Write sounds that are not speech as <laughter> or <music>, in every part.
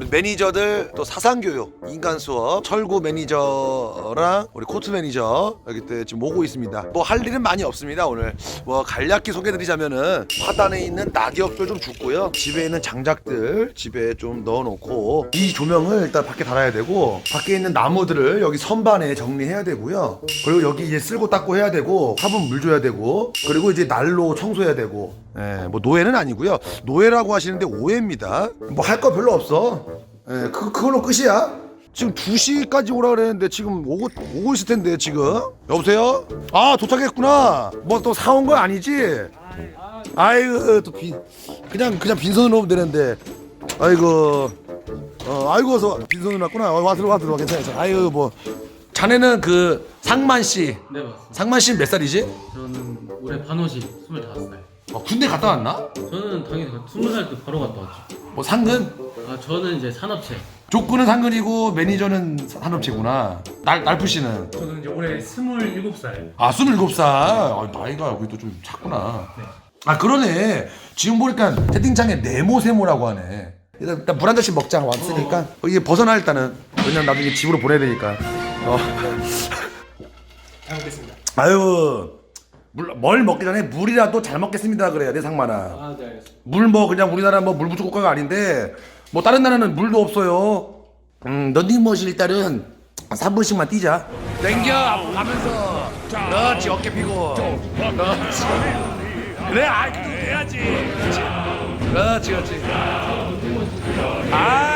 우리 매니저들 또 사상 교육, 인간 수업, 철구 매니저랑 우리 코트 매니저 여기 때 지금 오고 있습니다. 뭐 할 일은 많이 없습니다 오늘. 뭐 간략히 소개드리자면은 화단에 있는 낙엽들 좀 줍고요. 집에 있는 장작들 집에 좀 넣어놓고 이 조명을 일단 밖에 달아야 되고 밖에 있는 나무들을 여기 선반에 정리해야 되고요. 그리고 여기 이제 쓸고 닦고 해야 되고 화분 물 줘야 되고 그리고 이제 난로 청소해야 되고. 예, 뭐 노예는 아니고요. 노예라고 하시는데 오해입니다. 뭐 할 거 별로 없어. 예, 그 그걸로 끝이야. 지금 2시까지 오라 그랬는데 지금 오고 오고 있을 텐데 지금 여보세요? 아 도착했구나. 뭐 또 사온 거 아니지? 아이고 또 빈 그냥 그냥 빈손으로 오면 되는데 아이고 어 아이고 어서 빈손으로 왔구나 어, 와 들어와 들어와 괜찮아 괜찮아. 아이고 뭐 자네는 그 상만 씨 네 맞습니다. 상만 씨는 몇 살이지? 저는 올해 반옷이 25살. 어, 군대 갔다 왔나? 저는 당연히 20살 때 바로 갔다 왔죠. 뭐 상근? 아 저는 이제 산업체. 족구는 상근이고 매니저는 산업체구나 날 날프 씨는 저는 이제 올해 27살. 아, 27살. 아, 나이가 그래도 좀 작구나. 아, 그러네. 지금 보니까 채팅창에 네모 세모라고 하네. 일단, 일단 물 한 잔씩 먹자. 왔으니까. 어, 이게 벗어나, 일단은. 왜냐면 나중에 집으로 보내야 되니까. 어. 잘 먹겠습니다. 아유. 물, 뭘 먹기 전에 물이라도 잘 먹겠습니다. 그래야 돼, 상만아. 아 네 알겠습니다. 물 뭐 그냥 우리나라 뭐 물 부족 국가가 아닌데 뭐 다른 나라는 물도 없어요. 음, 런닝머신 일단은 3분씩만 뛰자. 땡겨 앞으로 가면서. 그렇지 어깨 피고. 그렇지. 그래 아이. 그렇지 그렇지. 그렇지. 아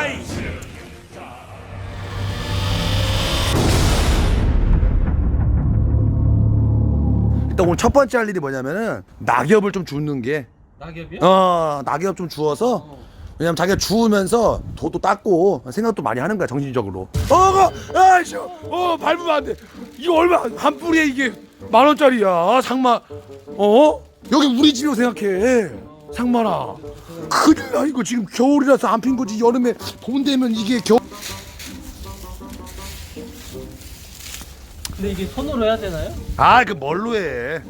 일단 오늘 첫 번째 할 일이 뭐냐면은 낙엽을 좀 줍는 게. 낙엽이요? 어 낙엽 좀 주워서 왜냐면 자기가 주우면서 도도 닦고 생각도 많이 하는 거야 정신적으로. 어가 아이씨 어 밟으면 안 돼. 이거 얼마 한 뿌리에 이게 만 원짜리야 상마. 어? 여기 우리 집이라고 생각해 상마나 큰일 나 이거 지금 겨울이라서 안 핀 거지. 여름에 봄 되면 이게 겨 근데 이게 손으로 해야 되나요? 아, 그 뭘로 해?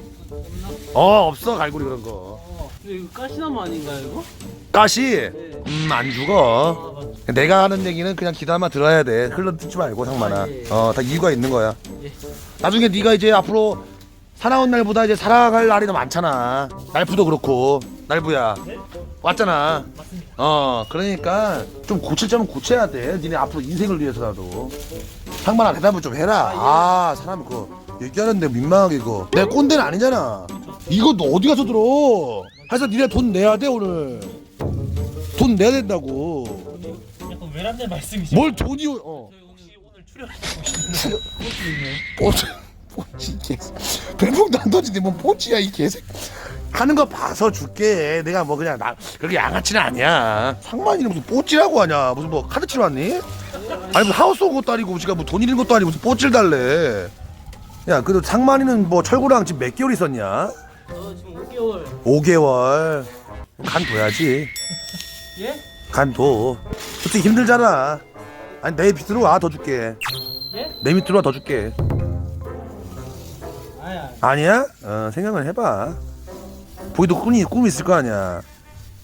어, 없어 갈고리 그런 거. 어. 근데 이거 가시나무 아닌가요 이거? 가시? 음, 안 죽어. 아 맞죠. 내가 하는 얘기는 그냥 귀담아 들어야 돼. 흘러 듣지 말고 상만아. 아, 예. 어, 다 이유가 있는 거야. 예. 나중에 네가 이제 앞으로 사나운 날보다 이제 살아갈 날이 더 많잖아. 날부도 그렇고. 날부야. 왔잖아. 맞습니다. 어, 그러니까 좀 고칠 점은 고쳐야 돼. 니네 앞으로 인생을 위해서라도. 상만아 대답을 좀 해라. 아, 사람 그거 얘기하는데 민망하게 이거. 내 꼰대는 아니잖아. 이거 너 어디 가서 들어? 해서 니네 돈 내야 돼 오늘. 돈 내야 된다고. 약간 외람된 말씀이죠. 뭘 돈이 어. 저희 혹시 오늘 출연하시는 뽀치 뽀치 개 배봉도 안 터지는데 뭐 뽀치야 이 개새 하는 거 봐서 줄게 내가 뭐 그냥 나 그렇게 양아치는 아니야 상만이는 무슨 뽀찌라고 하냐 무슨 뭐 카드 치러 왔니? 아니 무슨 하우스 온 것도 아니고 지가 뭐돈 잃은 것도 아니고 무슨 뽀찌를 달래 야 그래도 상만이는 뭐 철구랑 지금 몇 개월 있었냐? 저 지금 5개월. 5개월 간 둬야지 예? 간 둬 솔직히 힘들잖아 아니 내 밑으로 와 더 줄게 예? 내 밑으로 와 더 줄게 아야. 아니야? 어, 생각을 해봐. 보기도 꿈이 꿈이 있을 거 아니야.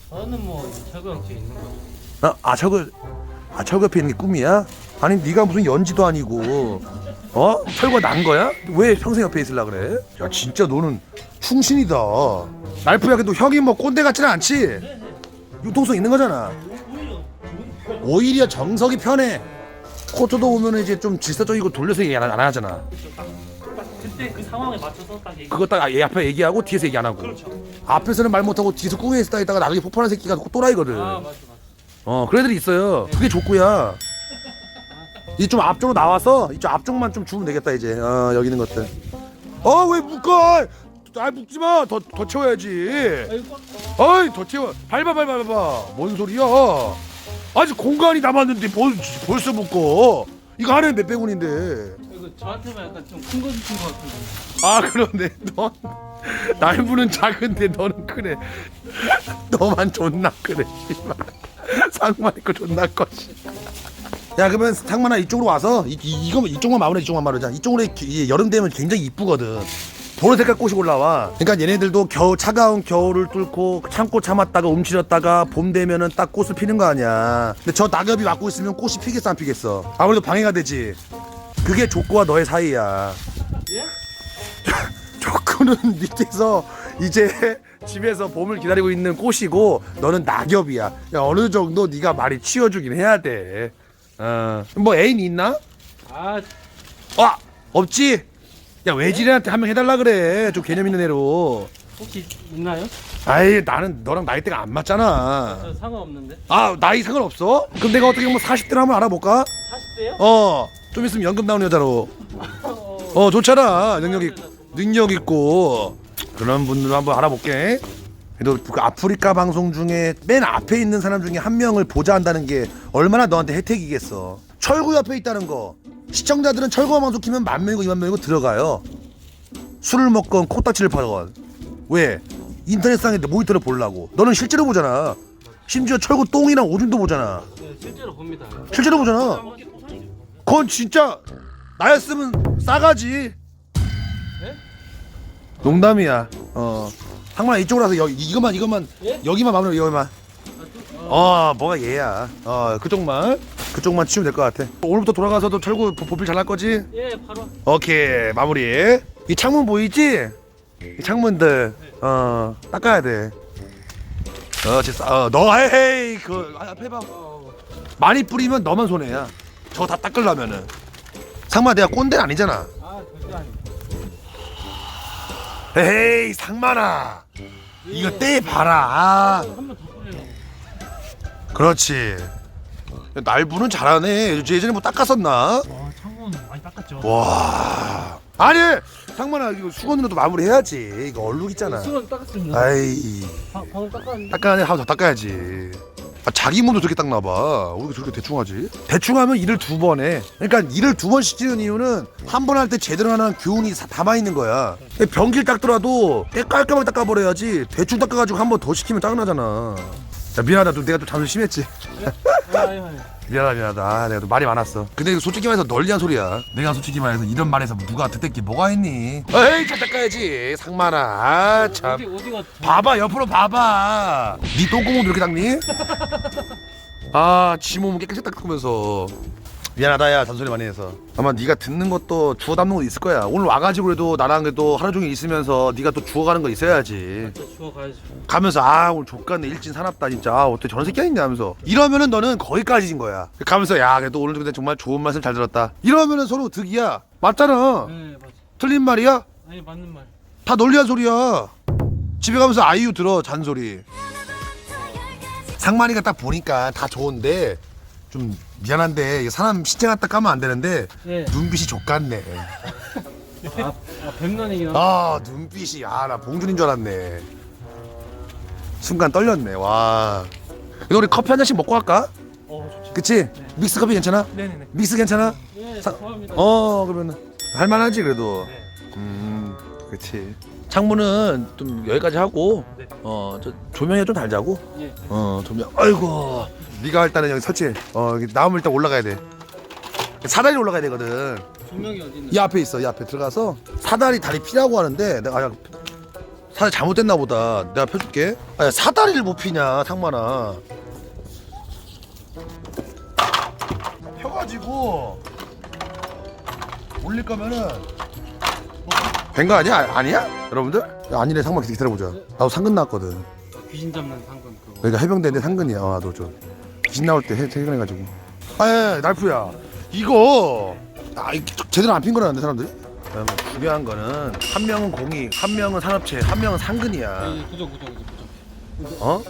저는 뭐 철거형 뒤에 있는 거죠. 어? 아 철거 아 철거 있는 게 꿈이야? 아니 네가 무슨 연지도 아니고 어 철거 난 거야? 왜 평생 옆에 있을라 그래? 야 진짜 너는 충신이다. 날프야 그래도 형이 뭐 꼰대 같지는 않지? 융통성 있는 거잖아. 오히려 정석이 편해. 코트도 오면 이제 좀 질서적이고 돌려서 얘기 안, 안 하잖아. 그때 그 상황에 맞춰서 딱 얘기. 그거 딱 얘 앞에 얘기하고 뒤에서 얘기 안 하고. 그렇죠. 앞에서는 말 못하고 뒤에서 꿍에 있다 있다가 나중에 폭발한 새끼가 또라이거든. 아 맞죠. 어 그런 애들이 있어요. 그게 족구야. 이 좀 앞쪽으로 나와서 이쪽 앞쪽만 좀 주면 되겠다 이제. 어 여기 있는 것들. 어 왜 묶어? 아 묶지 마. 더 더 채워야지. 어이 더 채워. 밟아 밟아 밟아. 뭔 소리야? 아직 공간이 남았는데 벌, 벌써 묶어. 이거 하나에 몇 백 원인데. 이거 저한테만 약간 좀 큰 거 주신 것 같은데. 아 그런데 넌 날부는 작은데 너는 크네 너만 존나 크네 씨발 상만이 거 존나 커지 야 그러면 상만아 이쪽으로 와서 이, 이, 이 거 이쪽만 마무리 이쪽만 마무리자 이쪽으로 이- 이 여름 되면 굉장히 이쁘거든 보라색깔 꽃이 올라와. 그러니까 얘네들도 겨우 차가운 겨울을 뚫고 참고 참았다가 움츠렸다가 봄 되면은 딱 꽃을 피는 거 아니야. 근데 저 낙엽이 맞고 있으면 꽃이 피겠어 안 피겠어? 아무래도 방해가 되지. 그게 족구와 너의 사이야. 예? <laughs> 족구는 밑에서 이제 <laughs> 집에서 봄을 기다리고 있는 꽃이고 너는 낙엽이야. 야, 어느 정도 네가 말이 치워주긴 해야 돼. 어. 뭐 애인 있나? 아 아 없지. 야 외질이한테 한 명 해달라 그래. 좀 개념 있는 애로. 혹시 있나요? 아이 나는 너랑 나이대가 안 맞잖아. 저 상관없는데. 아 나이 상관없어? 그럼 내가 어떻게 보면 40대로 한번 알아볼까? 40대요? 어. 좀 있으면 연금 나오는 여자로. 어. 어 좋잖아. 능력 있 능력 있고 그런 분들 한번 알아볼게. 그래도 그 아프리카 방송 중에 맨 앞에 있는 사람 중에 한 명을 보좌한다는 게 얼마나 너한테 혜택이겠어. 철구 옆에 있다는 거. 시청자들은 철구 방송 키면 만 명이고 이만 명이고 들어가요. 술을 먹건 코딱지를 파건. 왜? 인터넷상에 모니터를 보려고. 너는 실제로 보잖아. 심지어 철구 똥이랑 오줌도 보잖아. 네, 실제로 봅니다. 실제로 보잖아. 그건 진짜 나였으면 싸가지. 네? 농담이야. 어. 상만아 이쪽으로 와서 여기 이것만 이것만 예? 여기만 마무리 여기만. 어 뭐가 얘야. 어 그쪽만 그쪽만 치우면 될 것 같아. 오늘부터 돌아가서도 철구 보- 보필 잘 할 거지? 예, 바로. 오케이 마무리. 이 창문 보이지? 이 창문들 어 닦아야 돼. 어 진짜 어너 헤이 그 아, 앞에 봐. 어. 많이 뿌리면 너만 손해야. 저거 다 닦으려면은. 상마 내가 꼰대는 아니잖아. 아, 절대 아니. 에이 상만아. 이거 떼 봐라. 아. 그렇지. 날부는 잘하네. 예전에 뭐 닦았었나? 와 창문 많이 닦았죠. 와. 아니 상만아 이거 수건으로도 마무리해야지. 이거 얼룩 있잖아. 수건 닦았습니다. 아이. 방, 방금 닦았는데. 닦아야 하면 더 닦아야지 아, 자기 몸도 저렇게 닦나봐. 왜 저렇게 대충 하지? 대충 하면 일을 두 번 해 그러니까 일을 두 번씩 지는 이유는 한 번 할 때 제대로 하는 교훈이 사- 담아있는 거야. 변기를 닦더라도 깨 깔끔하게 닦아버려야지 대충 닦아가지고 한 번 더 시키면 짜증나잖아 야 미안하다. 또 내가 또 잠수 심했지. 아, 아니. 미안하다 미안하다. 아, 내가 또 말이 많았어. 근데 솔직히 말해서 널리한 소리야. 내가 솔직히 말해서 이런 말에서 누가 게 뭐가 있니? 에이 잘 닦아야지. 상만아. 아참. 어디 어디가 봐봐 옆으로 봐봐. 네 똥구멍도 이렇게 닦니? <laughs> 아지 몸은 깨끗이 닦으면서 미안하다 야 잔소리 많이 해서 아마 네가 듣는 것도 주워 담는 거 있을 거야 오늘 와가지고 그래도 나랑 그래도 하루 종일 있으면서 네가 또 주워가는 거 있어야지 저 주워 가야지. 가면서 아 오늘 족같네 일진 사납다 진짜 아, 어떻게 저런 새끼가 있냐 하면서 이러면은 너는 거기까지인 거야 가면서 야 그래도 오늘 근데 정말 좋은 말씀 잘 들었다 이러면은 서로 득이야 맞잖아 네, 맞아. 틀린 말이야? 아니 맞는 말. 다 널리한 소리야. 집에 가면서 아이유 들어 잔소리. 상만이가 딱 보니까 다 좋은데 좀 미안한데 사람 시체 갖다 까면 안 되는데 예. 눈빛이 족같네. 아, 아. 아 눈빛이 아 나 봉준인 줄 알았네. 순간 떨렸네. 와. 이거 우리 커피 한 잔씩 먹고 갈까? 어 좋죠. 그치? 믹스 커피 괜찮아? 네네네. 믹스 괜찮아? 예, 사- 좋아합니다. 어 그러면 할만하지 그래도. 네. 음, 그렇지. 창문은 좀 여기까지 하고 네. 어저 조명이 좀 달자고. 예. 어 조명. 아이고. 네가 일단은 여기 설치. 어 여기 나무 일단 올라가야 돼. 사다리 올라가야 되거든. 조명이 어디 있나? 이 앞에 있어. 이 앞에 들어가서 사다리 다리 피라고 하는데 내가 아, 사다리 잘못됐나 보다. 내가 펴줄게. 아, 야, 사다리를 못 피냐 상만아. 펴가지고 올릴 거면은 된 거 아니야? 아- 아니야? 여러분들? 야, 아니래 상만 기다려 보자. 나도 상근 나왔거든. 귀신 잡는 상금 그거. 여기가 해병대인데 상근이야. 아, 너좀 귀신 나올 때 해- 퇴근해 가지고. 아, 예, 날프야. 이거 아, 이 제대로 안 핀 거라는데 사람들이? 그다음에 중요한 거는 한 명은 공익, 한 명은 산업체, 한 명은 상근이야. 예, 그죠 그죠 그죠 그죠. 어?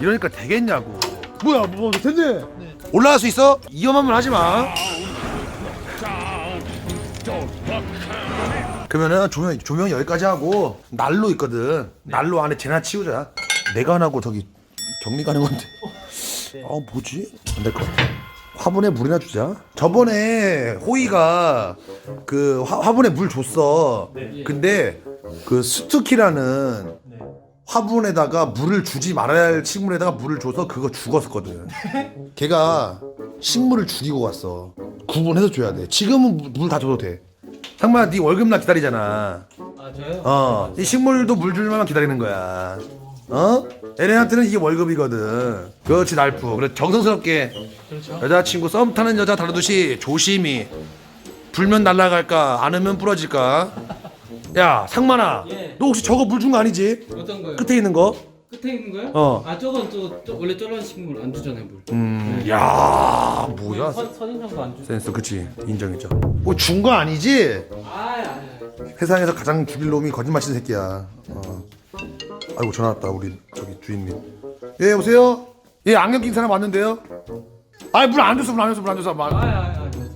이러니까 되겠냐고. 뭐야, 뭐 됐네. 올라갈 수 있어? 이험한 말 하지 마. 그러면은 조명 조명 여기까지 하고 난로 있거든. 난로 안에 재나 치우자. 내가 안 하고 저기 격리 가는 건데. 어 뭐지? 안 될 것 같아. 화분에 물이나 주자. 저번에 호이가 그 화, 화분에 물 줬어. 네. 근데 그 스투키라는 네. 화분에다가 물을 주지 말아야 할 식물에다가 물을 줘서 그거 죽었었거든. 걔가 식물을 죽이고 갔어. 구분해서 줘야 돼. 지금은 물 다 줘도 돼. 상마 네 월급 날 기다리잖아. 아아 저요? 어, 이 식물도 물 줄만 기다리는 거야. 어? 얘네한테는 이게 월급이거든. 그렇지, 날프. 그래, 정성스럽게 그렇죠. 여자친구 썸 타는 여자 다루듯이 조심히 불면 날아갈까, 안으면 부러질까. 야, 상만아, 예. 너 혹시 저거 물 준 거 아니지? 어떤 거요? 끝에 있는 거? 끝에 있는 거요? 어. 아 저건 또, 또 원래 쫄란 식물 안 주잖아요 물. 음, 야, 뭐야? 선 선인장도 안 주. 센스, 그치? 인정했죠. 뭐 준 거 아니지? 아 아니. 세상에서 가장 죽일 놈이 거짓말 치는 새끼야. 어. 아이고 전화 왔다 우리 저기 주인님. 예 여보세요? 예 안경 낀 사람 왔는데요. 아니 물안 줬어 물 안 줬어 물 안 줬어. 막. 아 아니 아니.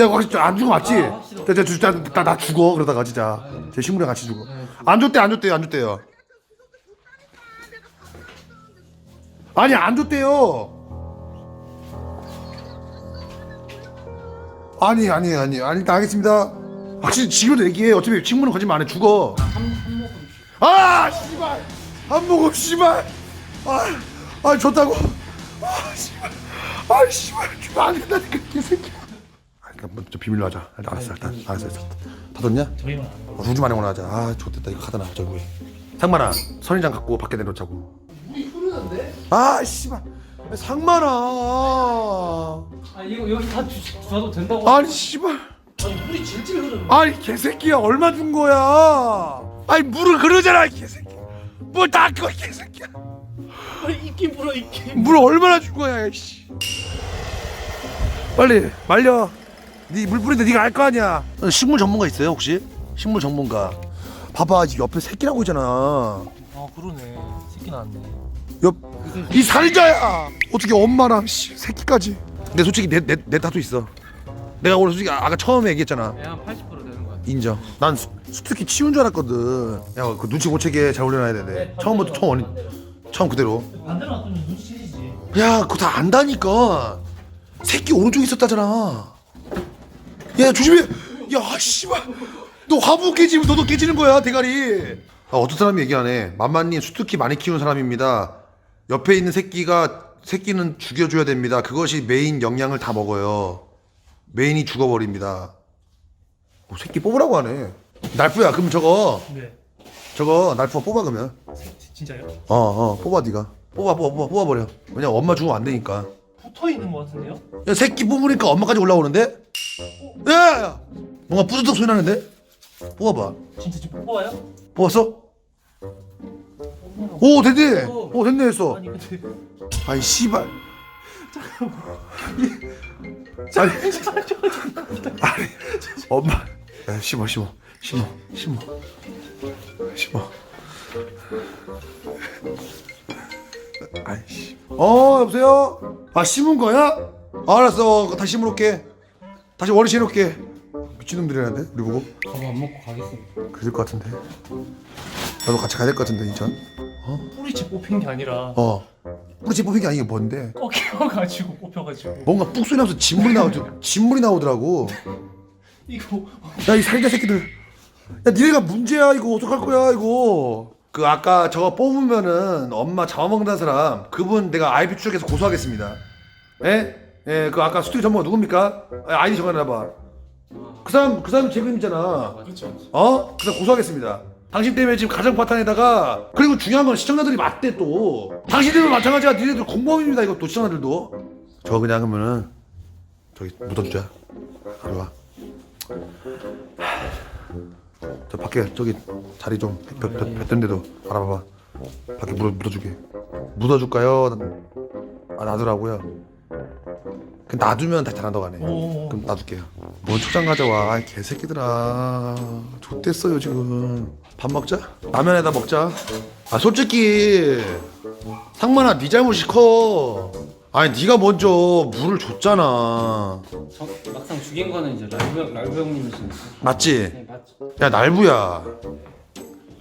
야 혹시 안 죽어 맞지? 아, 확실히. 나, 진짜 나, 나 죽어 그러다가 진짜 제 친구랑 같이 죽어. 안 줬대 안 줬대요 안 줬대요. 아니 안 줬대요. 아니 아니 아니. 아니 일단 알겠습니다. 확실히 지금도 얘기해. 어차피 친구는 거짓말 안 해. 죽어. 한한 모금. 아 씨발. 한 모금 씨발. 아, 아 좋다고. 아 씨발. 아 씨발. 안 된다니까 개새끼 아 그러니까 뭐저 비밀로 하자. 알았어 일단. 알았어 알았어. 닫았냐? 저희만 안 어, 루즈 만에 원하자. 아 좋겠다. 이거 하다 나 저기. 상만아 선인장 갖고 밖에 내놓자고? 아 씨발. 상만아. 아 이거 여기 다 주, 줘도 된다고. 아니 씨발. 아니 물이 질질 흐르는 아니 개새끼야. 얼마 준 거야? 아니 물을 그러잖아 이 개새끼. 뭐다 그거 개새끼야. 아니 있긴 물어 있긴 물 얼마나 준 거야 씨. 빨리 말려. 네 물 뿌리는데 네가 알 거 아니야. 식물 전문가 있어요 혹시? 식물 전문가. 봐봐 이 옆에 새끼라고 있잖아. 아 그러네. 새끼 나왔네 옆이 살자야 어떻게 엄마랑 씨, 새끼까지 근데 솔직히 내, 내, 내 타도 있어 내가 오늘 솔직히 아까 처음에 얘기했잖아 한80% 되는 거 같아. 인정. 난 수, 수특히 치운 줄 알았거든. 야, 그 눈치 못 채게 잘 올려놔야 되네. 처음부터 처음 원리, 처음 그대로. 반대로 놨더니 눈치채지지 야, 그거 다 안다니까. 새끼 오른쪽에 있었다잖아. 야, 조심해. 야, 씨발. 너 화부 깨지면 너도 깨지는 거야, 대가리. 아, 어떤 사람이 얘기하네. 만만님 수특히 많이 키우는 사람입니다. 옆에 있는 새끼가 새끼는 죽여줘야 됩니다. 그것이 메인 영양을 다 먹어요. 메인이 죽어버립니다. 뭐 새끼 뽑으라고 하네. 날프야, 그럼 저거 네 저거 날프가 뽑아 그러면. 새- 진짜요? 어, 어, 뽑아 네가. 뽑아, 뽑아, 뽑아, 뽑아버려. 왜냐 엄마 죽으면 안 되니까. 붙어 있는 것 같은데요? 야 새끼 뽑으니까 엄마까지 올라오는데? 야, 야, 야! 뭔가 뿌듯하게 소리 나는데? 뽑아봐. 진짜 지금 뽑아요? 뽑았어? 오 됐네. 오 됐네 했어. 아니 근데 아이 씨발. 아니, 아니 엄마. 야 심어 심어 심어 심어 심어. 아이씨. 어 여보세요? 아 심은 거야? 알았어. 다시 심어놓게. 다시 원위치 해놓게. 미친놈들이라는데 우리 보고. 밥 안 먹고 가겠습니다. 그럴 것 같은데. 나도 같이 가야 될 것 같은데 인천. 뿌리채 뽑힌 게 아니라 어. 집 뽑힌 게 아니게 뭔데? 꺾여가지고 뽑혀가지고 뭔가 뿍 소리 나면서 진물이 나오지 진물이 나오더라고. 이거 야 이 살자 새끼들. 야 니네가 문제야 이거 어떡할 거야 이거. 그 아까 저거 뽑으면은 엄마 잡아먹는다는 사람 그분 내가 아이피 추적해서 고소하겠습니다. 예? 예, 그 아까 스튜디오 전문가 누굽니까? 아, 아이디 적어놔봐. 그 사람 그 사람이 책임이잖아. 그렇죠 어? 그래서 고소하겠습니다. 당신 때문에 지금 가정 파탄에다가 그리고 중요한 건 시청자들이 맞대 또. 당신들도 마찬가지야. 니네들 공범입니다. 이것도 시청자들도. 저 그냥 그러면은 저기 묻어주자. 이리 와. 저 밖에 저기 자리 좀 뱉- 뱉- 뱉던 데도 알아봐봐. 밖에 묻어, 묻어주게. 묻어줄까요? 아 놔두라고요. 그 놔두면 다시 잘한다고 하네. 오. 그럼 놔둘게요. 뭔 초장 가져와, 아이, 개새끼들아. 좋댔어요 지금. 밥 먹자. 라면에다 먹자. 아 솔직히 상만아 네 잘못이 커. 아니 네가 먼저 물을 줬잖아. 저 막상 죽인 거는 이제 라이브 라이브 형님이시니까. 맞지? 네 맞죠. 야 날부야.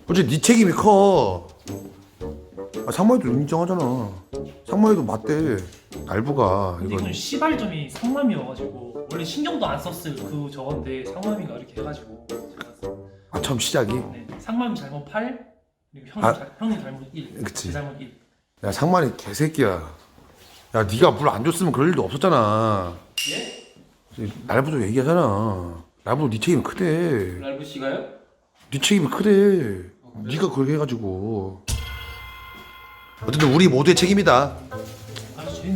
솔직히 네 책임이 커. 아, 상만이도 인정하잖아. 상만이도 맞대. 날부가 근데 이건. 이건 시발점이 상맘이어가지고 원래 신경도 안 썼을 그 저건데 상맘이가 이렇게 해가지고 제가 아 처음 시작이. 네, 상맘이 잘못 8 그리고 형님, 아. 잘, 형님 잘못 1 그치. 제 잘못 1 야 상만이 개새끼야. 야 네가 물 안 줬으면 그럴 일도 없었잖아. 예? 날부도 얘기하잖아. 날부도 네 책임 크대. 라이브 씨가요? 네 책임이 크대. 네가 그렇게 해가지고. 어쨌든 우리 모두의 책임이다.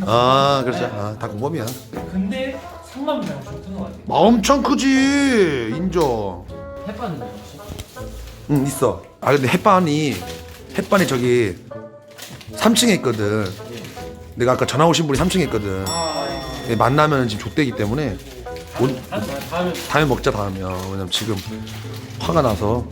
아 그렇죠. 아, 다 공범이야. 근데 상만이랑 좀 뜨는 거 같아요 엄청 크지. 인정. 햇반은요 혹시? 응, 있어. 아, 근데 햇반이 햇반이 저기 3층에 있거든. 내가 아까 전화 오신 분이 3층에 있거든. 아 예, 만나면 지금 족대기 때문에 온, 다음에 다음에 다음에 먹자 다음에. 어, 왜냐면 지금 화가 나서